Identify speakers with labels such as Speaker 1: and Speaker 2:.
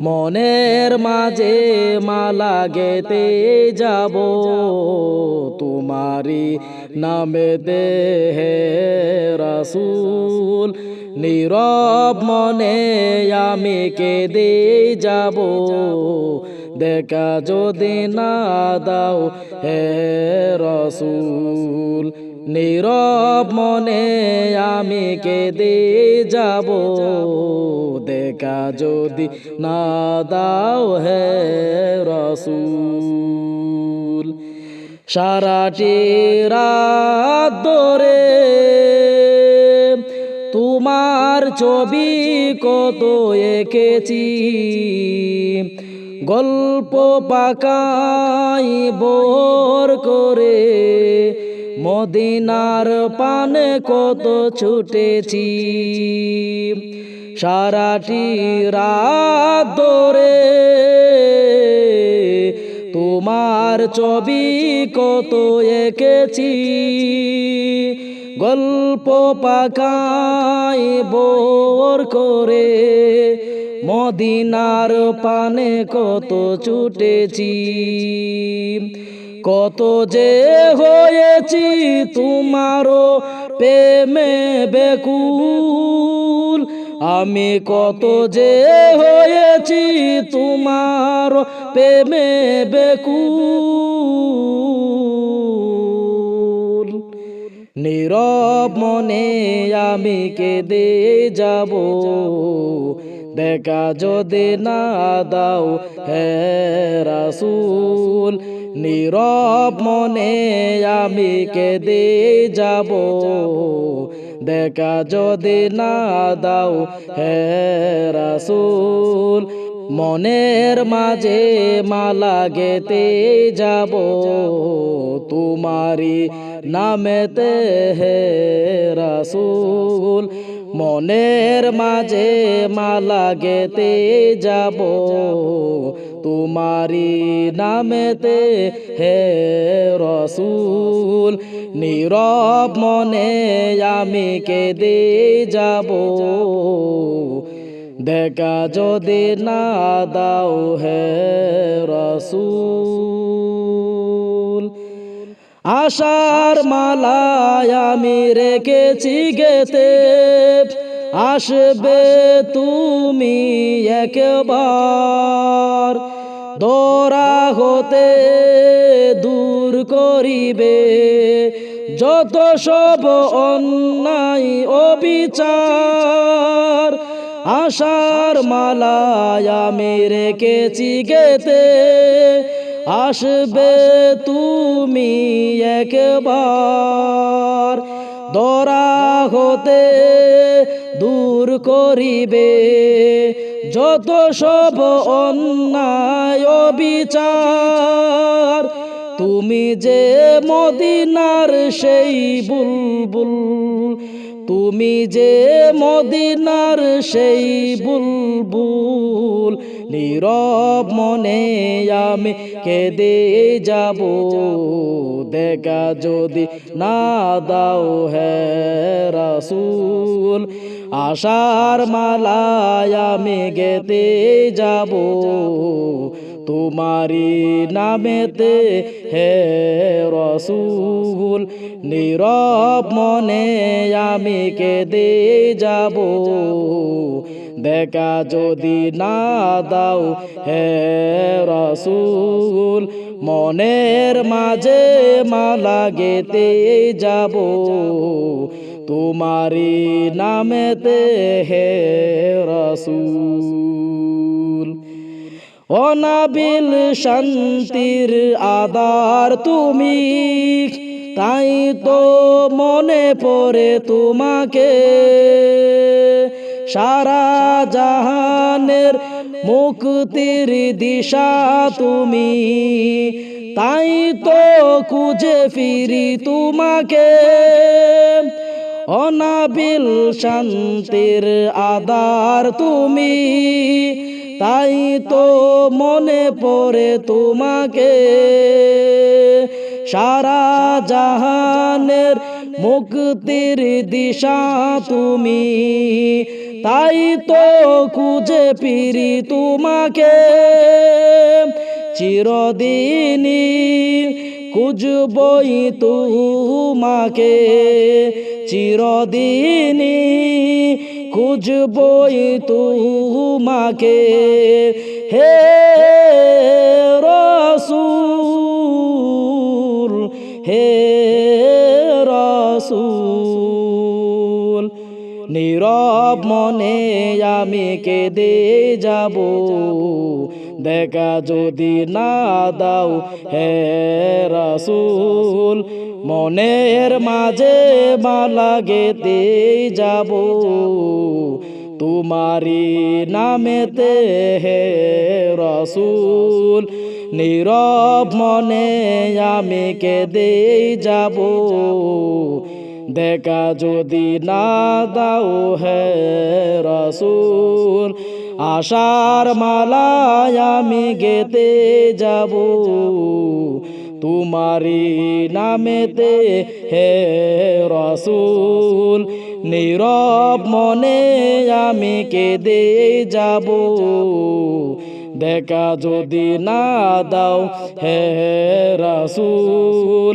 Speaker 1: মনের মাঝে মালা গেতে যাব। তোমারি নামে দে হে রাসূল, নীরব মনে আমি কেঁদে যাব। দেখা যদি না দাও হে রসুল নীরব মনে আমি কেঁদে যাব। দেখা যদি না দাও হে রসুল। সারাটি রাত ধরে তোমার ছবি কত এঁকেছি। গল্প পাকাই বোর করে মদিনার পানে কত ছুটেছি। সারাটি রাত ধরে তোমার ছবি কত এঁকেছি। গল্প পাকাই বোর করে মদিনার পানে কত ছুটেছি। কত যে হয়েছি তোমারও প্রেমে বেকুল। আমি কত যে হয়েছি তোমার প্রেমে বেকুল। নীরব মনে আমি কেঁদে যাব। দেখা যদি না দাও, হে রাসূল, নীরব মনে আমি কেঁদে যাব। দেখা যদি না দাও, হে রাসূল, মনের মাঝে মালা গেতে যাব। তোমারি নামেতে, হে রাসূল মনের মাঝে মালা গেতে যাব। তোমারি নামেতে হে রসুল, নীরব মনে আমি কেঁদে যাব। দেখা যদি না দাও হে রসুল। আশার মালায় আমি রেখেছি গেতে। আসবে তুমি একবার। দোরা হতে দূর করিবে। যত সব অন্যায় অবিচার, আশার মালায় আমি রেখেছি গেতে। আসবে তুমি একবার। দরা হতে দূর করিবে। যত সব অন্যায় বিচার তুমি যে মদিনার সেই বুলবুল, তুমি যে মদিনার সেই বুলবুল নীরব মনে আমি কেঁদে যাব। দেখা যদি না দাও হে আশার মালায় আমি গেতে যাব। তোমারি নামেতে হে রসুল, নীরব মনে আমি কেঁদে যাব। দেখা যদি না দাও, হে রসুল, মনের মাঝে মালা গেতে যাব। তোমারি নামেতে, হে রসুল, অনাবিল শান্তির আদার তুমি। তাই তো মনে পড়ে তোমাকে। সারা জাহানের মুক্তির দিশা তুমি। তাই তো খুঁজে ফিরি তোমাকে। অনাবিল শান্তির আদার তুমি। তাই তো মনে পড়ে তোমাকে। সারা জাহানের মুক্তির দিশা তুমি। তাই তো খুঁজে ফিরি তোমাকে। চিরদিনই খুঁজবই তোমাকে। চিরদিনই খুঁজবই তোমাকে। হে রসুল হে রসুল, নীরব মনে আমি কেঁদে যাব। দেখা যদি না দাও, হে রসুল, মনের মাঝে মালা গেতে যাব। তোমারি নামেতে, হে রসুল, নীরব মনে আমি কেঁদে যাব। দেখা যদি না দাও হে রসুল, আশার মালায় আমি গেতে যাব। তোমারি নামেতে হে রসুল, নীরব মনে আমি কেঁদে যাব। দেখা যদি না দাও হে রসুল